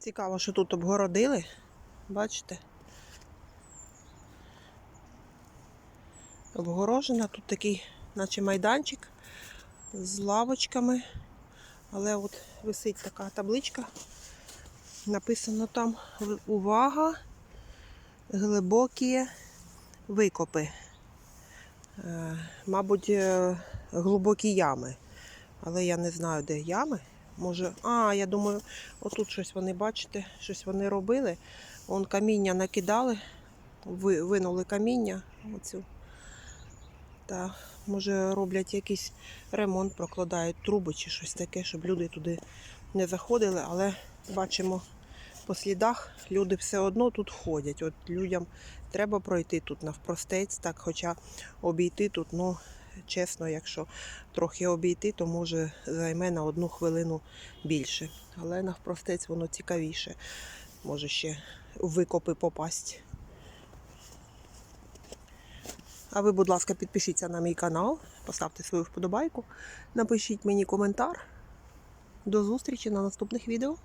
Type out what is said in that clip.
Цікаво, що тут обгородили. Бачите? Обгорожена. Тут такий, наче майданчик з лавочками. Але от висить така табличка. Написано там увага, глибокі викопи. Е, Мабуть, е, глибокі ями. Але я не знаю, де ями. Може, а, я думаю, отут щось вони, бачите, щось вони робили. Вон каміння накидали, ви- винули каміння. Оцю. Та, може, роблять якийсь ремонт, прокладають труби чи щось таке, щоб люди туди не заходили, але бачимо по слідах, люди все одно тут ходять. От людям треба пройти тут навпростець, так, хоча обійти тут, ну, чесно, якщо трохи обійти, то може займе на одну хвилину більше. Але навпростець воно цікавіше. Може ще в викопи попасть. А ви, будь ласка, підпишіться на мій канал, поставте свою вподобайку, напишіть мені коментар. До зустрічі на наступних відео.